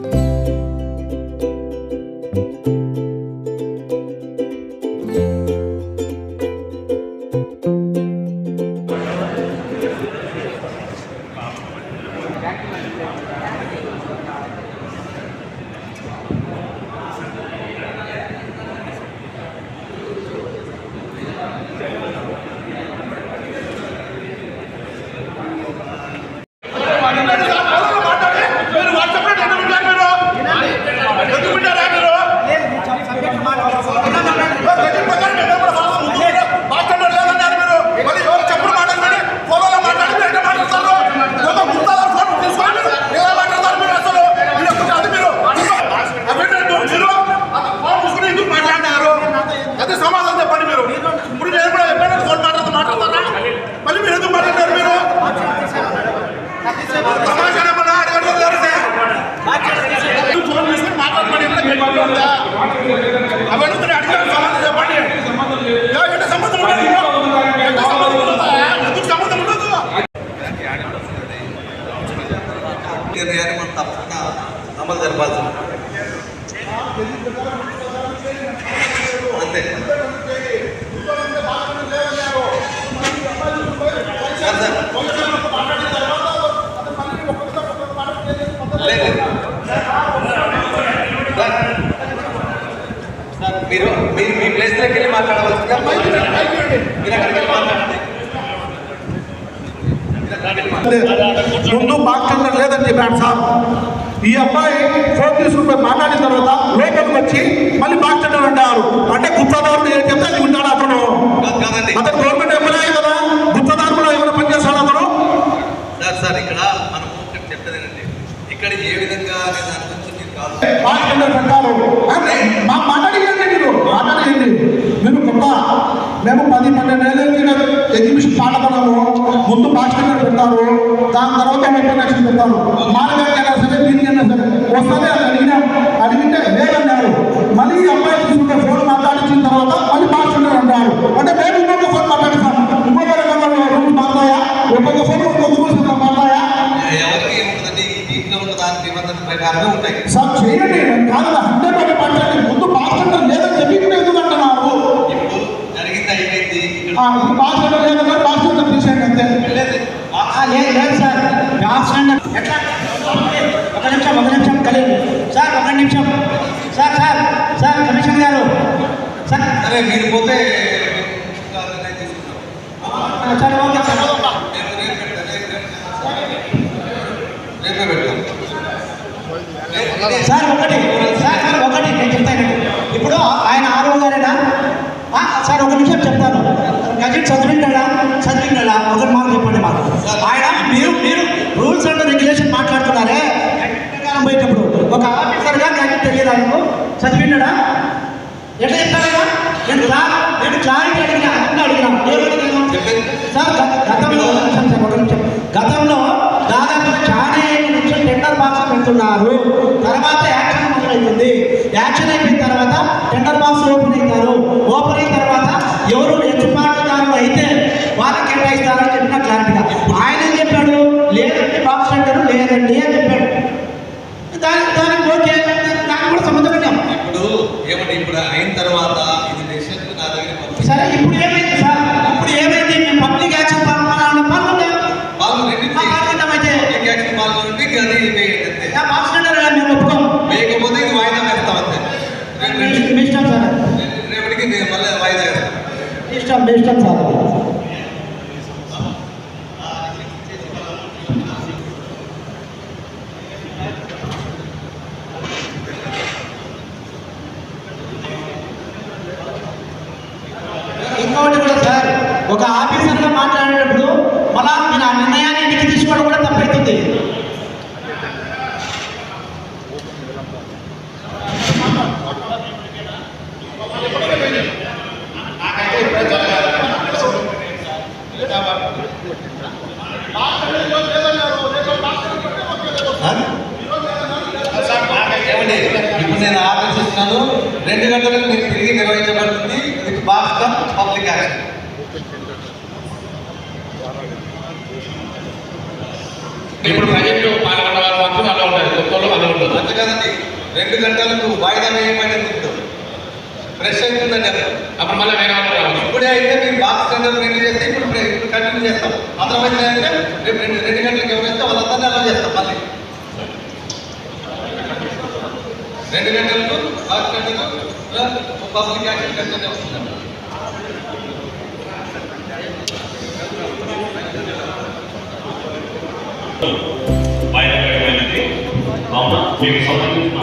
మీరు అమలు జరపాల్సింది అంతే సార్, సార్. లేదు, లేదు. సార్, సార్, మీరు మీరు మీ ప్లేస్లోకి వెళ్ళి మాట్లాడవలసిందిగా మీరు అక్కడికి వెళ్ళి మాట్లాడండి మీరు అక్కడికి వెళ్ళి మాట్లాడండి ముందు బాక్టెండర్ లేదని చెప్పాడు సార్ ఈ అబ్బాయి ఫోన్ తీసుకుని మాట్లాడిన తర్వాత లోపలికి వచ్చి మళ్ళీ బాక్టెండర్ అంటారు అంటే గుత్తదారుడు ఏం చెప్తే అది ఉంటాడు అతను. అతను గవర్నమెంట్ ఎమ్మెల్యే కదా. గుత్తదారుడు ఏమైనా పనిచేస్తాడు అతను? సార్ సార్ ఇక్కడ మనం చెప్పేదేనండి ఇక్కడ ఏ విధంగా దాని గురించి మీరు కాదు. మీరు. మాట్లాడియండి మీరు కొత్త మేము పది పన్నెండు ఏళ్ళ ఎగ్జిబిషన్ పాడబడము ముందు బాక్టెండర్ పెట్టారు దాని తర్వాత యాక్షన్ పెట్టారు సరే వస్తుంది అని అడిగినాం అడిగితే లేదన్నారు. మళ్ళీ అబ్బాయి తీసుకుంటే ఫోన్ మాట్లాడించిన తర్వాత మళ్ళీ బాక్టెండర్ అంటారు. అంటే మేము ఇంకొక ఫోన్ మాట్లాడిస్తాం ఇంకొక రకమైన రూల్స్ మాట్లాయా ఒక్కొక్క ఫోన్ ఒక్కొక్క రూల్స్ ఉంటాయి. సార్ చేయండి. కాదు హండ్రెడ్ పడి మాట్లాడండి ముందు బాక్టెండర్ లేదని చెప్పి ఇప్పుడు ఎందుకు అంటున్నారు? బాక్టెండర్ లేదన్నా బాక్టెండర్ తీసేయండి అంతే. లేదు లేదు సార్. ఎట్లా? ఒక నిమిషం ఒక నిమిషం. కలిగి. సార్ ఒక నిమిషం. సార్ సార్ సార్ కమిషనర్ గారు. సార్. సరే మీరు పోతే సార్ ఓకే సార్. ఒకటి. సార్ సార్ ఒకటి. నేను చెప్తాను ఇప్పుడు ఆయన ఆరో గారేనా? సార్ ఒక నిమిషం చెప్తాను. గజెట్ చదివింటాడా చదివింటాడా ఒకటి మాట చెప్పండి మాకు ఆయన మీరు మీరు రూల్స్ అండ్ రెగ్యులేషన్ మాట్లాడుతున్నారే ప్రకారం పోయేటప్పుడు ఒక ఆఫీసర్గా గజెట్ తెలియదు ఆయనకు చదివింటాడా ఎట్లా చెప్తారా నేను నేను క్లారిటీ అడిగినా అన్నీ అడిగినా. సార్ గత- గతంలో గతంలో దాదాపుగా చాలా నుంచి టెండర్ బాక్స్ పెడుతున్నారు. తర్వాత యాక్షన్ మొదలవుతుంది యాక్షన్ అయిపోయిన తర్వాత టెండర్ బాక్స్ ఏమండి ఇప్పుడు అయిన తర్వాత ఇది డెసిషన్ నా దగ్గర సరే ఇప్పుడు ఏమైంది సార్? ఇప్పుడు ఏమైంది? మేము పబ్లిక్ యాక్షన్ పాల్గొనాలని పాల్గొంటాం వాళ్ళు రెండింటి పాల్గొంటామైతే. పబ్లిక్ యాక్షన్ పాల్గొనండి అది వేయండి టెండర్ మేము ఒప్పుకోం? వేయకపోతే ఇది వాయిదా వేస్తాం అంతే. రెండు- ఇష్టం సార్. రేపటికి మళ్ళీ వాయిదా వేస్తాం. ఇష్టం ఇష్టం సార్ అది. ఇంకొకటి కూడా సార్ ఒక ఆఫీసర్గా మాట్లాడేటప్పుడు మళ్ళా మీరు ఆ నిర్ణయాన్ని ఇంటికి తీసుకోవడం కూడా తప్పవుతుంది ఇప్పుడు నేను ఆఫీస్ రెండు గంటలకు మీరు తిరిగి నిర్వహించబడుతుంది విత్ బాక్స్ పబ్లిక్ యాక్షన్. ఇప్పుడు ప్రజెంట్ పాల్గొన్న వాళ్ళు మాత్రం అలా కొత్త వాళ్ళు అలా అంతే కదండి. రెండు గంటలకు వాయిదా ఇప్పుడు ఫ్రెష్ అవుతుందండి అప్పుడు మళ్ళీ వేరే వాళ్ళు రావాలి. ఇప్పుడే అయితే మీరు బాక్స్ టెండర్ రెండు చేస్తే ఇప్పుడు ఇప్పుడు కంటిన్యూ చేస్తాం. అదర్వైజ్ అంటే రేపు రెండు రెండు గంటలకు ఎవరైతే వాళ్ళందరినీ అలా చేస్తాం మళ్ళీ. రెండు గంటలకు box tender public auction continue వస్తుంది వాయిదా పెట్టమైనది కావున మీకు సంబంధించిన